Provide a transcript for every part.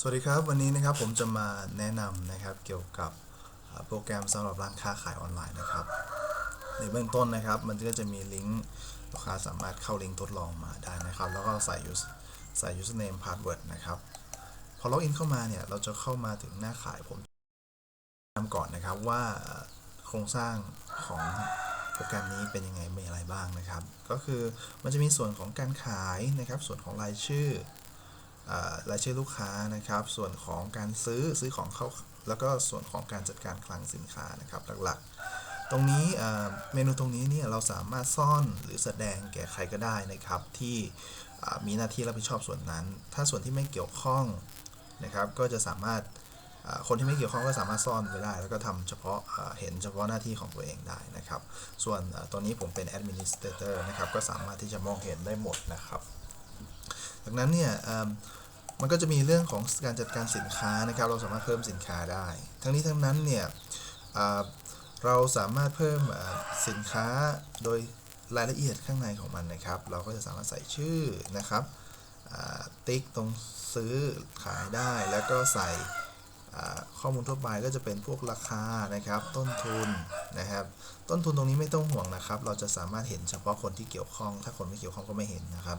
สวัสดีครับ วันนี้นะครับผมจะมาแนะนำนะครับเกี่ยวกับโปรแกรมสำหรับร้านค้าขายออนไลน์นะครับ ในเบื้องต้นนะครับ มันก็จะมีลิงก์ลูกค้าสามารถเข้าลิงก์ทดลองมาได้นะครับ แล้วก็ใส่ use ใส่ username password นะครับ พอล็อกอินเข้ามาเนี่ย เราจะเข้ามาถึงหน้าขายผมนำก่อนนะครับว่าโครงสร้างของโปรแกรมนี้เป็นยังไงมีอะไรบ้างนะครับ ก็คือมันจะมีส่วนของการขายนะครับ ส่วนของรายชื่อ รายชื่อลูกค้านะครับ ส่วนของการซื้อซื้อของเข้าแล้วก็ส่วนของการจัดการคลังสินค้านะครับหลักๆ ตรงนี้เมนูตรงนี้เนี่ยเราสามารถซ่อนหรือแสดงแก่ใครก็ได้นะครับ ที่มีหน้าที่รับผิดชอบส่วนนั้น ถ้าส่วนที่ไม่เกี่ยวข้องนะครับก็จะสามารถคนที่ไม่เกี่ยวข้องก็สามารถซ่อนไว้ได้ แล้วก็ทำเฉพาะเห็นเฉพาะหน้าที่ของตัวเองได้นะครับ ส่วนตอนนี้ผมเป็น administrator นะครับก็สามารถที่จะมองเห็นได้หมดนะครับ ดังนั้นเนี่ย มันก็จะมีเรื่องของการจัดการสินค้านะครับ เราสามารถเพิ่มสินค้าได้ ทั้งนี้ทั้งนั้นเนี่ยเราสามารถเพิ่มสินค้าโดยรายละเอียดข้างในของมันนะครับ เราก็จะสามารถใส่ชื่อนะครับติ๊กตรงซื้อขายได้ แล้วก็ใส่ข้อมูลทั่วไปก็จะเป็นพวกราคานะครับ ต้นทุนนะครับ ต้นทุนตรงนี้ไม่ต้องห่วงนะครับ เราจะสามารถเห็นเฉพาะคนที่เกี่ยวข้อง ถ้าคนไม่เกี่ยวข้องก็ไม่เห็นนะครับ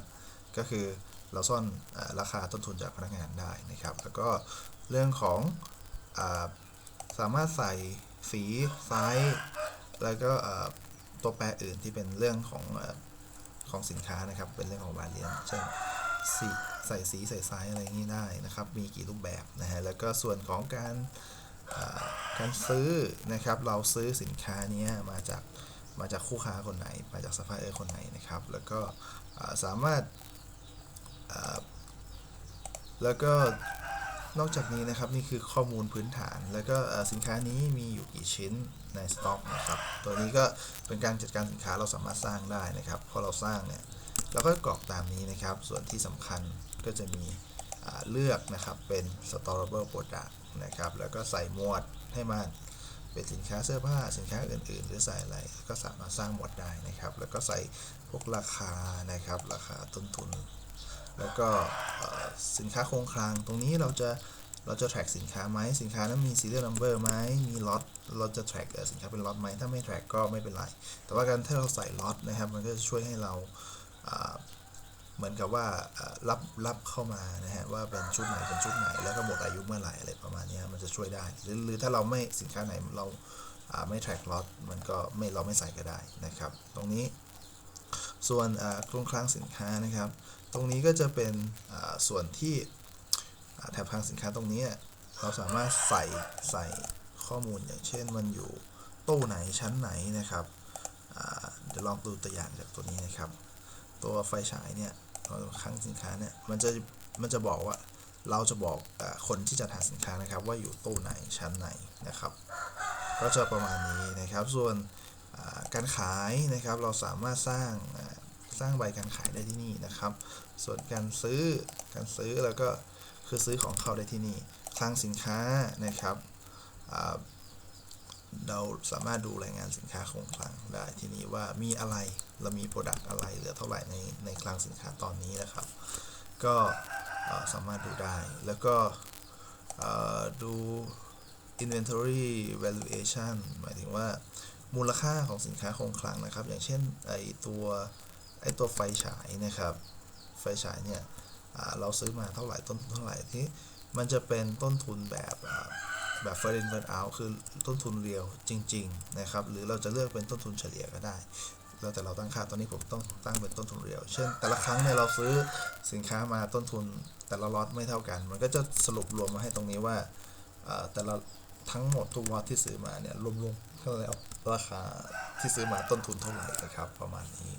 ก็คือเราซ่อนอราคาต้นทุนจากพนักงานได้นะครับ แล้วก็เรื่องของอสามารถใส่สีไซส์แล้วก็ตัวแปรอื่นที่เป็นเรื่องของอของสินค้านะครับ เป็นเรื่องของ variant เช่นสีใส่สีใส่ไซส์อะไรอย่างนี้ได้นะครับ มีกี่รูปแบบนะฮะ แล้วก็ส่วนของการการซื้อนะครับ เราซื้อสินค้านี้มาจากมาจากคู่ค้าคนไหน มาจากซัพพลายเออร์คนไหนนะครับ แล้วก็สามารถ แล้วก็นอกจากนี้นะครับนี่คือข้อมูลพื้นฐาน แล้วก็สินค้านี้มีอยู่กี่ชิ้นในสต็อกนะครับตัวนี้ก็เป็นการจัดการสินค้าเราสามารถสร้างได้นะครับพอเราสร้างเนี่ยเราก็กรอกตามนี้นะครับ ส่วนที่สำคัญก็จะมีเลือกนะครับเป็น storable product นะครับแล้วก็ใส่หมวดให้มันเป็นสินค้าเสื้อผ้าสินค้าอื่นๆ หรือใส่อะไรก็สามารถสร้างหมวดได้นะครับ แล้วก็ใส่พวกราคานะครับราคาต้นทุน แล้วก็สินค้าคงคลังตรงนี้เราจะเราจะ track สินค้าไหมสินค้านั้นมี serial number ไหมมีล็อตเราจะ track สินค้าเป็นล็อตไหมถ้าไม่ track ก็ไม่เป็นไร แต่ว่าการถ้าเราใส่ล็อตนะครับ มันก็จะช่วยให้เราเหมือนกับว่ารับรับเข้ามานะฮะว่าเป็นชุดไหนเป็นชุดไหน แล้วก็หมดอายุเมื่อไหร่อะไรประมาณนี้มันจะช่วยได้ หรือหรือถ้าเราไม่สินค้าไหนเราไม่ track ล็อตมันก็ไม่เราไม่ใส่ก็ได้นะครับ ตรงนี้ส่วนโครงคลังสินค้านะครับ รงนี้ก็จะเป็นส่วนที่แถบคลังสินค้าตรงนี้เราสามารถใส่ใส่ข้อมูลอย่างเช่นมันอยู่ตู้ไหนชั้นไหนนะครับเดี๋ยวลองดูตัวอย่างจากตัวนี้นะครับ ตัวไฟฉายเนี่ยคลังสินค้าเนี่ยมันจะมันจะบอกว่าเราจะบอกอคนที่จะหาสินค้านะครับ ว่าอยู่ตู้ไหนชั้นไหนนะครับ ก็จะประมาณนี้นะครับส่วนการขายนะครับเราสามารถสร้าง สร้างใบการขายได้ที่นี่นะครับ ส่วนการซื้อการซื้อแล้วก็คือซื้อของเข้าได้ที่นี่คลังสินค้านะครับเราสามารถดูรายงานสินค้าคงคลังได้ที่นี่ว่ามีอะไรเรามีโปรดักต์อะไรเหลือเท่าไหร่ในในคลังสินค้าตอนนี้นะครับ ก็สามารถดูได้แล้วก็ดู inventory valuation หมายถึงว่ามูลค่าของสินค้าคงคลังนะครับ อย่างเช่นไอตัว ไอตัวไฟฉายนะครับ ไฟฉายเนี่ยเราซื้อมาเท่าไหร่ต้นทุนเท่าไหร่ที่มันจะเป็นต้นทุนแบบแบบ first in first out คือต้นทุนเรียวจริง ๆ นะครับ หรือเราจะเลือกเป็นต้นทุนเฉลี่ยก็ได้ แล้วแต่เราตั้งค่าตอนนี้ผมต้องตั้งเป็นต้นทุนเรียว เช่น แต่ละครั้งเนี่ยเราซื้อสินค้ามาต้นทุนแต่ละล็อตไม่เท่ากัน มันก็จะสรุปรวมมาให้ตรงนี้ว่าแต่ละทั้งหมดทุกล็อตที่ซื้อมาเนี่ยรวมๆก็แล้วราคาที่ซื้อมาต้นทุนเท่าไหร่นะครับ ประมาณนี้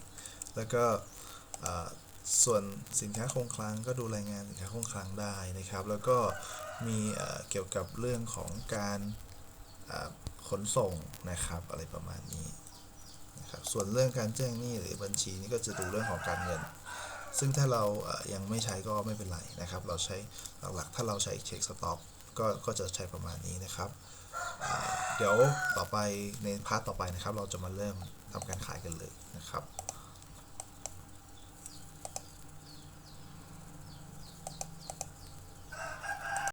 แล้วก็ส่วนสินค้าคงคลังก็ดูรายงานสินค้าคงคลังได้นะครับ แล้วก็มีเกี่ยวกับเรื่องของการขนส่งนะครับอะไรประมาณนี้นะครับส่วนเรื่องการแจ้งหนี้หรือบัญชีนี่ก็จะดูเรื่องของการเงิน ซึ่งถ้าเรายังไม่ใช้ก็ไม่เป็นไรนะครับ เราใช้หลักๆถ้าเราใช้เช็คสต็อกก็ก็จะใช้ประมาณนี้นะครับ เดี๋ยวต่อไปในพาร์ทต่อไปนะครับ เราจะมาเริ่มทำการขายกันเลยนะครับ